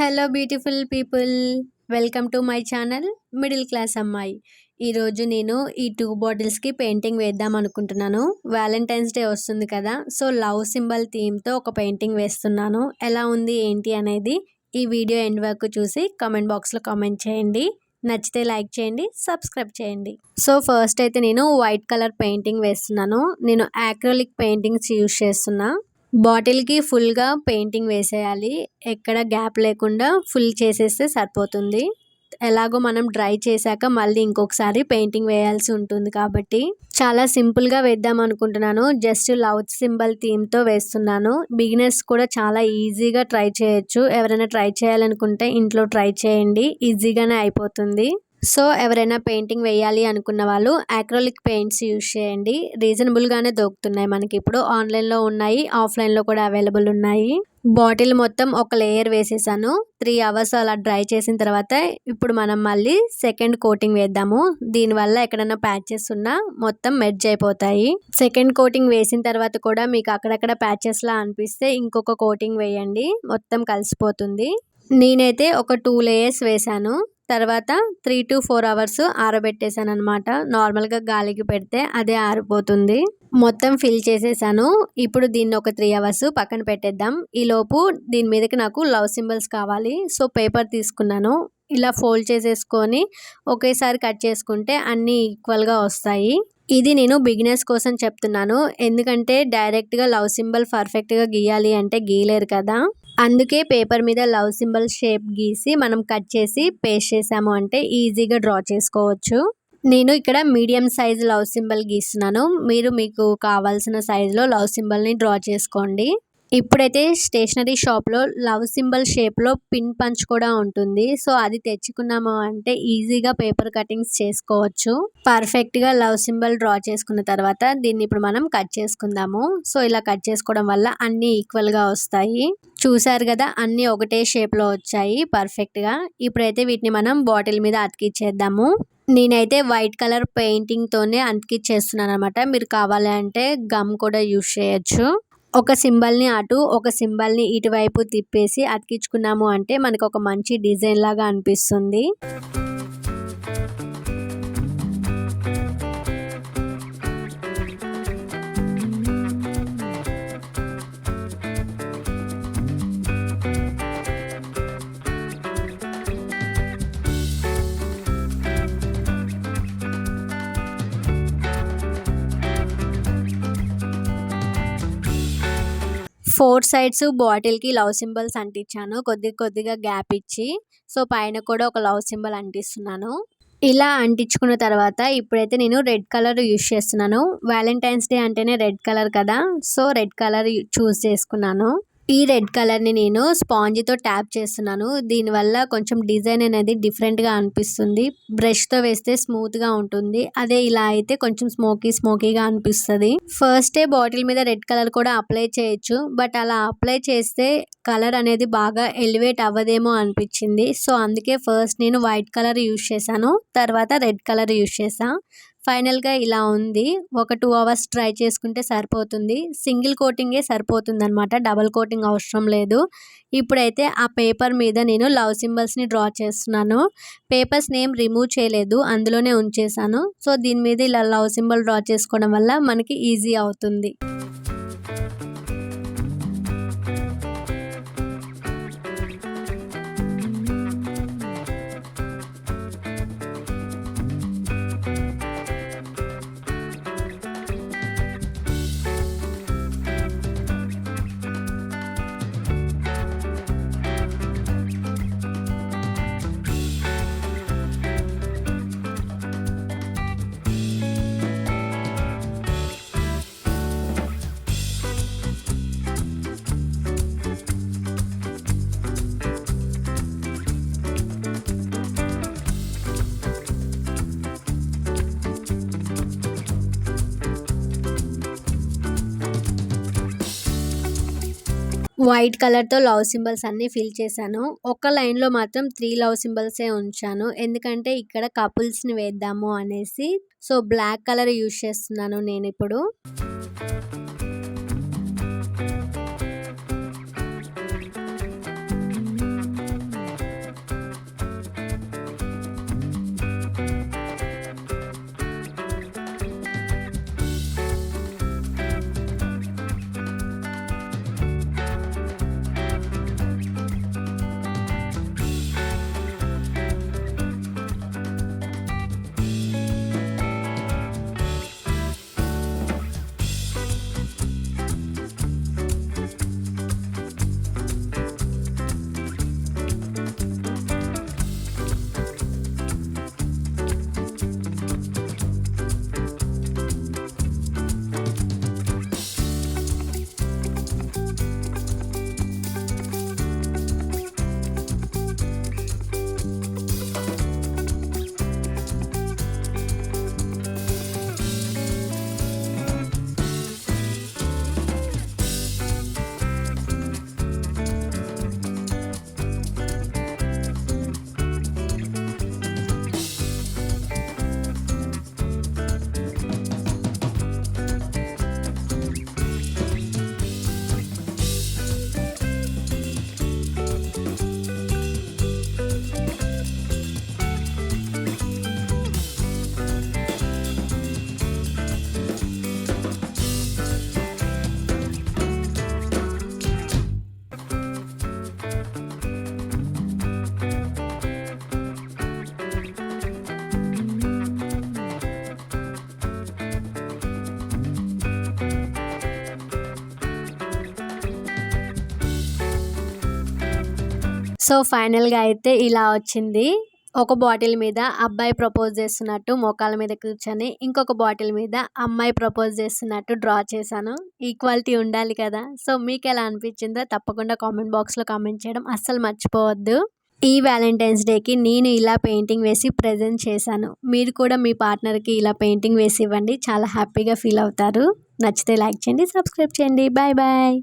Hello beautiful people welcome to my channel middle class అమ్మాయి ఈరోజు నేను ఈ టూ బాటిల్స్కి పెయింటింగ్ వేద్దాం అనుకుంటున్నాను. వ్యాలంటైన్స్ డే వస్తుంది కదా సో లవ్ సింబల్ థీమ్తో ఒక పెయింటింగ్ వేస్తున్నాను. ఎలా ఉంది ఏంటి అనేది ఈ వీడియో ఎండ్ వరకు చూసి కామెంట్ బాక్స్లో కామెంట్ చేయండి. నచ్చితే లైక్ చేయండి సబ్స్క్రైబ్ చేయండి. సో ఫస్ట్ అయితే నేను వైట్ కలర్ పెయింటింగ్ వేస్తున్నాను. నేను యాక్రోలిక్ పెయింటింగ్స్ యూస్ చేస్తున్నా. బాటిల్కి ఫుల్గా పెయింటింగ్ వేసేయాలి. ఎక్కడ గ్యాప్ లేకుండా ఫుల్ చేసేస్తే సరిపోతుంది. ఎలాగో మనం డ్రై చేశాక మళ్ళీ ఇంకొకసారి పెయింటింగ్ వేయాల్సి ఉంటుంది కాబట్టి. చాలా సింపుల్గా వేద్దాం అనుకుంటున్నాను. జస్ట్ లవ్ సింబల్ థీమ్తో వేస్తున్నాను. బిగినర్స్ కూడా చాలా ఈజీగా ట్రై చేయొచ్చు. ఎవరైనా ట్రై చేయాలనుకుంటే ఇంట్లో ట్రై చేయండి. ఈజీగానే అయిపోతుంది. సో ఎవరైనా పెయింటింగ్ వేయాలి అనుకున్న వాళ్ళు యాక్రోలిక్ పెయింట్స్ యూజ్ చేయండి. రీజనబుల్గానే దొరుకుతున్నాయి మనకి ఇప్పుడు. ఆన్లైన్లో ఉన్నాయి ఆఫ్లైన్లో కూడా అవైలబుల్ ఉన్నాయి. బాటిల్ మొత్తం ఒక లేయర్ వేసేసాను. త్రీ అవర్స్ అలా డ్రై చేసిన తర్వాత ఇప్పుడు మనం మళ్ళీ సెకండ్ కోటింగ్ వేద్దాము. దీనివల్ల ఎక్కడైనా ప్యాచెస్ ఉన్నా మొత్తం మెడ్జ్ అయిపోతాయి. సెకండ్ కోటింగ్ వేసిన తర్వాత కూడా మీకు అక్కడక్కడ ప్యాచెస్లా అనిపిస్తే ఇంకొక కోటింగ్ వేయండి. మొత్తం కలిసిపోతుంది. నేనైతే ఒక టూ లేయర్స్ వేశాను తర్వాత త్రీ టు ఫోర్ అవర్స్ ఆరబెట్టేశాను అనమాట నార్మల్గా గాలికి పెడితే అదే ఆరిపోతుంది. మొత్తం ఫిల్ చేసేసాను. ఇప్పుడు దీన్ని ఒక త్రీ అవర్స్ పక్కన పెట్టేద్దాం. ఈలోపు దీని మీదకి నాకు లవ్ సింబల్స్ కావాలి. సో పేపర్ తీసుకున్నాను. ఇలా ఫోల్డ్ చేసేసుకొని ఒకేసారి కట్ చేసుకుంటే అన్నీ ఈక్వల్గా వస్తాయి. ఇది నేను బిగినర్స్ కోసం చెప్తున్నాను. ఎందుకంటే డైరెక్ట్గా లవ్ సింబల్ పర్ఫెక్ట్గా గీయాలి అంటే గీయలేరు కదా. అందుకే పేపర్ మీద లవ్ సింబల్ షేప్ గీసి మనం కట్ చేసి పేస్ట్ చేసాము అంటే ఈజీగా డ్రా చేసుకోవచ్చు. నేను ఇక్కడ మీడియం సైజ్ లవ్ సింబల్ గీస్తున్నాను. మీరు మీకు కావాల్సిన సైజులో లవ్ సింబల్ని డ్రా చేసుకోండి. ఇప్పుడైతే స్టేషనరీ షాప్లో లవ్ సింబల్ షేప్లో పిన్ పంచ్ కూడా ఉంటుంది. సో అది తెచ్చుకున్నాము అంటే ఈజీగా పేపర్ కటింగ్స్ చేసుకోవచ్చు. పర్ఫెక్ట్గా లవ్ సింబల్ డ్రా చేసుకున్న తర్వాత దీన్ని ఇప్పుడు మనం కట్ చేసుకుందాము. సో ఇలా కట్ చేసుకోవడం వల్ల అన్నీ ఈక్వల్గా వస్తాయి. చూసారు కదా అన్నీ ఒకటే షేప్లో వచ్చాయి పర్ఫెక్ట్గా. ఇప్పుడైతే వీటిని మనం బాటిల్ మీద అతికిచ్చేద్దాము. నేనైతే వైట్ కలర్ పెయింటింగ్తోనే అతికిచ్చేస్తున్నాను అనమాట మీరు కావాలంటే గమ్ కూడా యూస్ చేయొచ్చు. ఒక సింబల్ని అటు ఒక సింబల్ని ఇటువైపు తిప్పేసి అతికించుకున్నాము అంటే మనకు ఒక మంచి డిజైన్ లాగా అనిపిస్తుంది. ఫోర్ సైడ్స్ బాటిల్కి లవ్ సింబల్స్ అంటించాను. కొద్ది కొద్దిగా గ్యాప్ ఇచ్చి సో పైన కూడా ఒక లవ్ సింబల్ అంటిస్తున్నాను. ఇలా అంటించుకున్న తర్వాత ఇప్పుడైతే నేను రెడ్ కలర్ యూస్ చేస్తున్నాను. వ్యాలంటైన్స్ డే అంటేనే రెడ్ కలర్ కదా సో రెడ్ కలర్ చూస్ చేసుకున్నాను. ఈ రెడ్ కలర్ని నేను స్పాంజ్తో ట్యాప్ చేస్తున్నాను. దీనివల్ల కొంచెం డిజైన్ అనేది డిఫరెంట్గా అనిపిస్తుంది. బ్రష్తో వేస్తే స్మూత్గా ఉంటుంది. అదే ఇలా అయితే కొంచెం స్మోకీ స్మోకీగా అనిపిస్తుంది. ఫస్టే బాటిల్ మీద రెడ్ కలర్ కూడా అప్లై చేయొచ్చు. బట్ అలా అప్లై చేస్తే కలర్ అనేది బాగా ఎలివేట్ అవ్వదేమో అనిపించింది. సో అందుకే ఫస్ట్ నేను వైట్ కలర్ యూస్ చేశాను. తర్వాత రెడ్ కలర్ యూస్ చేశాను ఫైనల్గా ఇలా ఉంది. ఒక టూ అవర్స్ ట్రై చేసుకుంటే సరిపోతుంది. సింగిల్ కోటింగే సరిపోతుంది అనమాట డబల్ కోటింగ్ అవసరం లేదు. ఇప్పుడైతే ఆ పేపర్ మీద నేను లవ్ సింబల్స్ని డ్రా చేస్తున్నాను. పేపర్స్ నేమ్ రిమూవ్ చేయలేదు. అందులోనే ఉంచేసాను సో దీని మీద ఇలా లవ్ సింబల్ డ్రా చేసుకోవడం వల్ల మనకి ఈజీ అవుతుంది. వైట్ కలర్తో లవ్ సింబల్స్ అన్నీ ఫిల్ చేశాను. ఒక లైన్లో మాత్రం త్రీ లవ్ సింబల్సే ఉంచాను. ఎందుకంటే ఇక్కడ కపుల్స్ని వేద్దాము అనేసి సో బ్లాక్ కలర్ యూజ్ చేస్తున్నాను నేను ఇప్పుడు సో ఫైనల్గా అయితే ఇలా వచ్చింది. ఒక బాటిల్ మీద అబ్బాయి ప్రపోజ్ చేస్తున్నట్టు మోకాల మీద కూర్చొని ఇంకొక బాటిల్ మీద అమ్మాయి ప్రపోజ్ చేస్తున్నట్టు డ్రా చేశాను. ఈక్వాలిటీ ఉండాలి కదా. సో మీకు ఎలా అనిపించిందో తప్పకుండా కామెంట్ బాక్స్లో కామెంట్ చేయడం అస్సలు మర్చిపోవద్దు. ఈ వ్యాలంటైన్స్ డేకి నేను ఇలా పెయింటింగ్ వేసి ప్రజెంట్ చేశాను. మీరు కూడా మీ పార్ట్నర్కి ఇలా పెయింటింగ్ వేసి ఇవ్వండి. చాలా హ్యాపీగా ఫీల్ అవుతారు. నచ్చితే లైక్ చేయండి సబ్స్క్రైబ్ చేయండి. Bye bye.